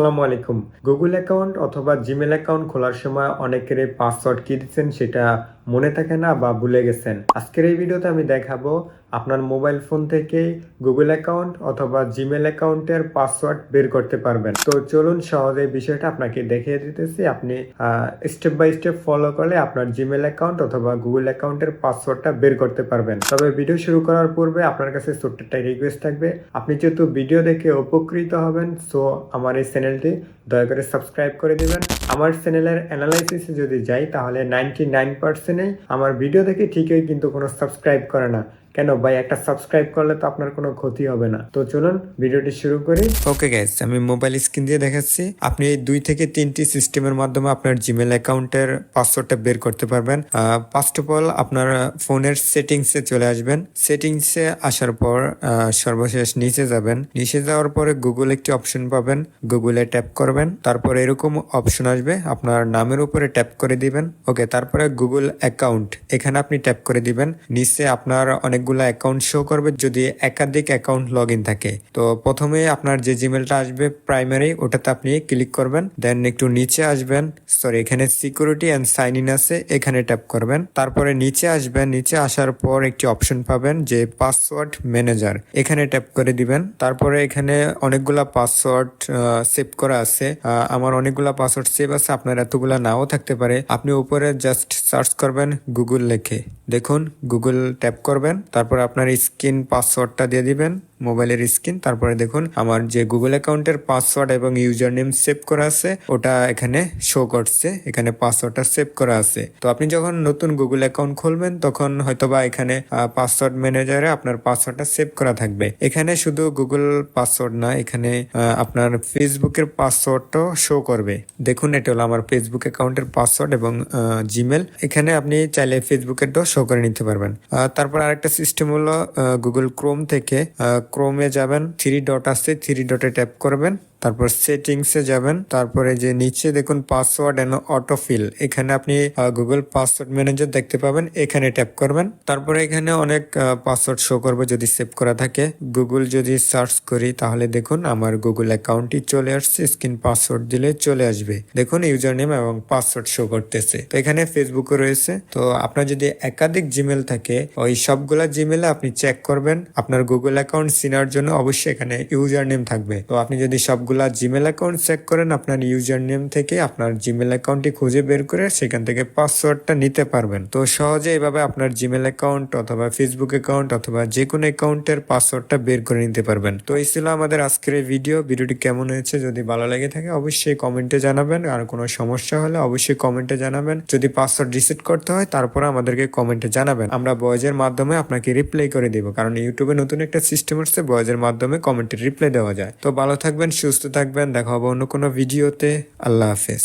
আসসালামু আলাইকুম। Google account অথবা জিমেল অ্যাকাউন্ট খোলার সময় অনেকের পাসওয়ার্ড কি দিচ্ছেন সেটা মনে থাকে না বা ভুলে গেছেন। আজকের এই ভিডিওতে আমি দেখাবো আপনার মোবাইল ফোন থেকে গুগল অ্যাকাউন্ট অথবা জিমেল অ্যাকাউন্টের পাসওয়ার্ড বের করতে পারবেন। তো চলুন সহজে বিষয়টা আপনাকে দেখিয়ে দিতেছি। আপনি স্টেপ বাই স্টেপ ফলো করলে আপনার জিমেল অ্যাকাউন্ট অথবা গুগল অ্যাকাউন্টের পাসওয়ার্ডটা বের করতে পারবেন। তবে ভিডিও শুরু করার পূর্বে আপনার কাছে ছোট্ট একটা রিকোয়েস্ট থাকবে। আপনি যেহেতু ভিডিও দেখে উপকৃত হবেন সো আমার এই চ্যানেলটি দয়া করে সাবস্ক্রাইব করে দিবেন। আমার চ্যানেলের অ্যানালাইসিসে যদি যাই, তাহলে নাইনটি নাইন পার্সেন্টেই আমার ভিডিও দেখে ঠিকই কিন্তু কোনো সাবস্ক্রাইব করে না। কেন? ভাই, একটা সাবস্ক্রাইব করলে তো আপনার কোনো ক্ষতি হবে না। তো চলুন ভিডিওটি শুরু করি। ওকে গাইস আমি মোবাইল স্ক্রিন দিয়ে দেখাচ্ছি। আপনি এই দুই থেকে তিনটি সিস্টেমের মাধ্যমে আপনার জিমেল অ্যাকাউন্টের পাসওয়ার্ডটা বের করতে পারবেন। ফার্স্ট অফ অল আপনার ফোনের সেটিংসে চলে আসবেন। সেটিংসে আসার পর সর্বশেষ নিচে যাবেন। নিচে যাওয়ার পরে গুগল একটি অপশন পাবেন। গুগলে ট্যাপ করবেন। তারপর এরকম অপশন আসবে আপনার নামের উপরে ট্যাপ করে দিবেন। ওকে তারপরে গুগল অ্যাকাউন্ট এখানে আপনি ট্যাপ করে দিবেন। নিচে আপনার অনেকগুলো অ্যাকাউন্ট শো করবে যদি একাধিক অ্যাকাউন্ট লগ থাকে। তো প্রথমে আপনার যে জিমেলটা আসবে প্রাইমারি ওটাতে আপনি ক্লিক করবেন। দেন একটু নিচে আসবেন। সরি এখানে সিকিউরিটি অ্যান্ড সাইন ইন আছে, এখানে ট্যাপ করবেন। তারপরে নিচে আসবেন। নিচে আসার পর একটি অপশন পাবেন যে পাসওয়ার্ড ম্যানেজার এখানে ট্যাপ করে দিবেন। তারপরে এখানে অনেকগুলা পাসওয়ার্ড সেভ করা আছে। আমার অনেকগুলা পাসওয়ার্ড সেভ আছে, আপনার এতগুলো নাও থাকতে পারে। আপনি উপরে জাস্ট সার্চ করবেন গুগল লেখে। দেখুন গুগল ট্যাপ করবেন, তারপর আপনার স্ক্রিন পাসওয়ার্ডটা দিয়ে দিবেন। মোবাইলের স্ক্রিন, তারপরে দেখুন আমার যে গুগল অ্যাকাউন্টের পাসওয়ার্ড এবং ইউজার নেম সেভ করা আছে, ওটা এখানে শো করছে, এখানে পাসওয়ার্ডটা সেভ করা আছে। তো আপনি যখন নতুন গুগল অ্যাকাউন্ট খুলবেন, তখন হয়তোবা এখানে পাসওয়ার্ড ম্যানেজারে আপনার পাসওয়ার্ডটা সেভ করা থাকবে। এখানে শুধু গুগল পাসওয়ার্ড না, এখানে আপনার ফেসবুকের পাসওয়ার্ডটাও শো করবে। দেখুন, এটা হলো আমার ফেসবুক অ্যাকাউন্টের পাসওয়ার্ড এবং জিমেল এখানে আপনি চাইলে ফেসবুকেরটাও শো করে নিতে পারবেন। তারপর আরেকটা সিস্টেম হলো গুগল ক্রোম থেকে ক্রোমে যাবেন থ্রি ডট আসছে থ্রি ডটে ট্যাপ করবেন। তারপর সেটিংসে যাবেন। তারপরে যে নিচে দেখুন পাসওয়ার্ড এন্ড অটোফিল এখানে আপনি গুগল পাসওয়ার্ড ম্যানেজার দেখতে পাবেন। এখানে ট্যাপ করবেন। তারপরে এখানে অনেক পাসওয়ার্ড শো করবে যদি সেভ করা থাকে। গুগল যদি সার্চ করি, তাহলে দেখুন আমার গুগল অ্যাকাউন্টটি চলে আসছে। স্ক্রিন পাসওয়ার্ড দিলে চলে আসবে। দেখুন ইউজার নেম এবং পাসওয়ার্ড শো করতেছে। তো এখানে ফেসবুকও রয়েছে। তো আপনার যদি একাধিক জিমেল থাকে, ওই সবগুলা জিমেলে আপনি চেক করবেন। আপনার গুগল অ্যাকাউন্ট চিনার জন্য অবশ্যই এখানে ইউজার নেম থাকবে। তো আপনি যদি সবগুলা জিমেল অ্যাকাউন্ট চেক করেন, আপনার ইউজার নেম থেকে আপনার জিমেল অ্যাকাউন্টটি খুঁজে বের করে সেখান থেকে পাসওয়ার্ডটা নিতে পারবেন। তো সহজে এভাবে আপনার জিমেল অ্যাকাউন্ট অথবা ফেসবুক অ্যাকাউন্ট অথবা যে কোনো অ্যাকাউন্টের পাসওয়ার্ডটা বের করে নিতে পারবেন। তো এই ছিল আমাদের আজকের এই ভিডিও। ভিডিওটি কেমন হয়েছে যদি ভালো লেগে থাকে অবশ্যই কমেন্টে জানাবেন। আর কোনো সমস্যা হলে অবশ্যই কমেন্টে জানাবেন। যদি পাসওয়ার্ড রিসেট করতে হয় তারপরে আমাদেরকে কমেন্টে জানাবেন। আমরা বয়েজের মাধ্যমে আপনাকে রিপ্লাই করে দেবো। কারণ ইউটিউবে নতুন একটা সিস্টেম হচ্ছে বয়েজের মাধ্যমে কমেন্টে রিপ্লাই দেওয়া যায়। তো ভালো থাকবেন সুস্থ থাকবেন দেখা হবে অন্য কোনো ভিডিওতে। আল্লাহ হাফেজ।